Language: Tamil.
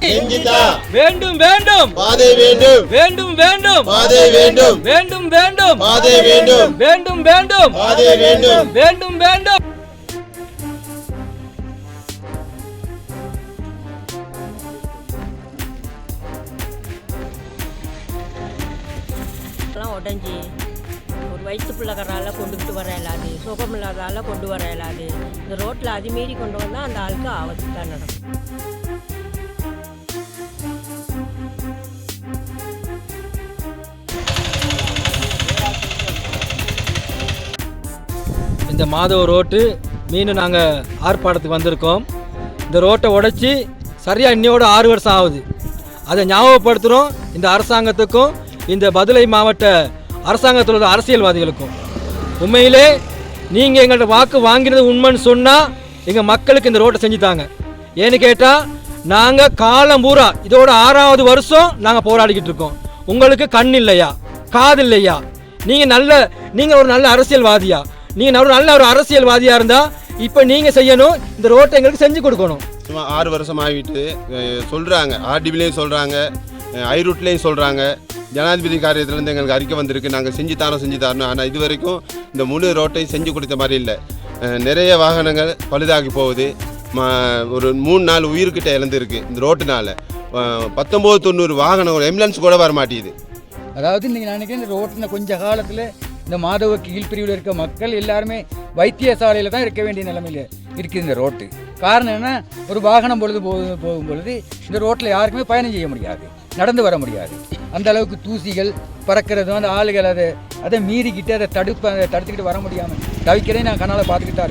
வேண்டும் வேண்டும். பாதை வேண்டும். வேண்டும் வேண்டும். பாதை வேண்டும். வேண்டும் வேண்டும். பாதை வேண்டும். வேண்டும் வேண்டும். பாதை வேண்டும். வேண்டும் வேண்டும். எல்லாம் உடஞ்சி ஒரு வயிற்று பிள்ளைக்கறால கொண்டுக்கிட்டு வர இயலாது. சுகம் இல்லாதால கொண்டு வர இயலாது. இந்த ரோட்டில் அது மீறி கொண்டு வந்தால் அந்த ஆளுக்கு ஆபத்து தான் நடக்கும். இந்த மாதவ ரோட்டு மீண்டும் நாங்கள் ஆர்ப்பாட்டத்துக்கு வந்திருக்கோம். இந்த ரோட்டை உடைச்சி சரியாக இன்னையோட ஆறு வருஷம் ஆகுது. அதை ஞாபகப்படுத்துகிறோம் இந்த அரசாங்கத்துக்கும் இந்த பதுளை மாவட்ட அரசாங்கத்தில் உள்ள அரசியல்வாதிகளுக்கும். உண்மையிலே நீங்கள் எங்கள்கிட்ட வாக்கு வாங்கினது உண்மைன்னு சொன்னால் எங்கள் மக்களுக்கு இந்த ரோட்டை செஞ்சு தாங்க. ஏன்னு கேட்டால் நாங்கள் காலம் பூரா இதோட ஆறாவது வருஷம் நாங்கள் போராடிக்கிட்டு இருக்கோம். உங்களுக்கு கண் இல்லையா? காது இல்லையா? நீங்கள் நல்ல நீங்கள் ஒரு நல்ல அரசியல்வாதியா? நீங்கள் ஒரு நல்ல ஒரு அரசியல்வாதியாக இருந்தால் இப்போ நீங்கள் செய்யணும் இந்த ரோட்டை எங்களுக்கு செஞ்சு கொடுக்கணும். சும்மா ஆறு வருஷம் ஆகிட்டு அஹ், சொல்றாங்க. ஆர்டிபிலையும் சொல்றாங்க ஐரூட்லேயும் சொல்றாங்க. ஜனாதிபதி காரியத்திலேருந்து எங்களுக்கு அறிக்கை வந்திருக்கு. நாங்கள் செஞ்சு தரோம் செஞ்சு தரணும் ஆனால் இது வரைக்கும் இந்த முழு ரோட்டை செஞ்சு கொடுத்த மாதிரி இல்லை. நிறைய வாகனங்கள் பழுதாகி போகுது. ம ஒரு மூணு நாலு உயிர்கிட்ட இழந்திருக்கு இந்த ரோட்டுனால. பத்தொம்போது தொண்ணூறு வாகனங்கள் எம்புலன்ஸ் கூட வர மாட்டேங்குது அதாவது நான் நினைக்கிறேன் இந்த ரோட்டில் கொஞ்ச காலத்தில் இந்த மாதவ கீழ்பிரிவில் இருக்க மக்கள் எல்லாருமே வைத்தியசாலையில் தான் இருக்க வேண்டிய நிலைமையில் இருக்குது இந்த ரோட்டு. காரணம் என்ன? ஒரு வாகனம் பொழுது போ போகும் பொழுது இந்த ரோட்டில் யாருக்குமே பயணம் செய்ய முடியாது. நடந்து வர முடியாது. அந்த அளவுக்கு தூசிகள் பறக்கிறதும் அந்த ஆளுகள் அதை அதை மீறிக்கிட்டு அதை தடுப்பு அதை தடுத்துக்கிட்டு வர முடியாமல் தவிக்கிறதே நான் கண்ணால் பார்த்துக்கிட்டா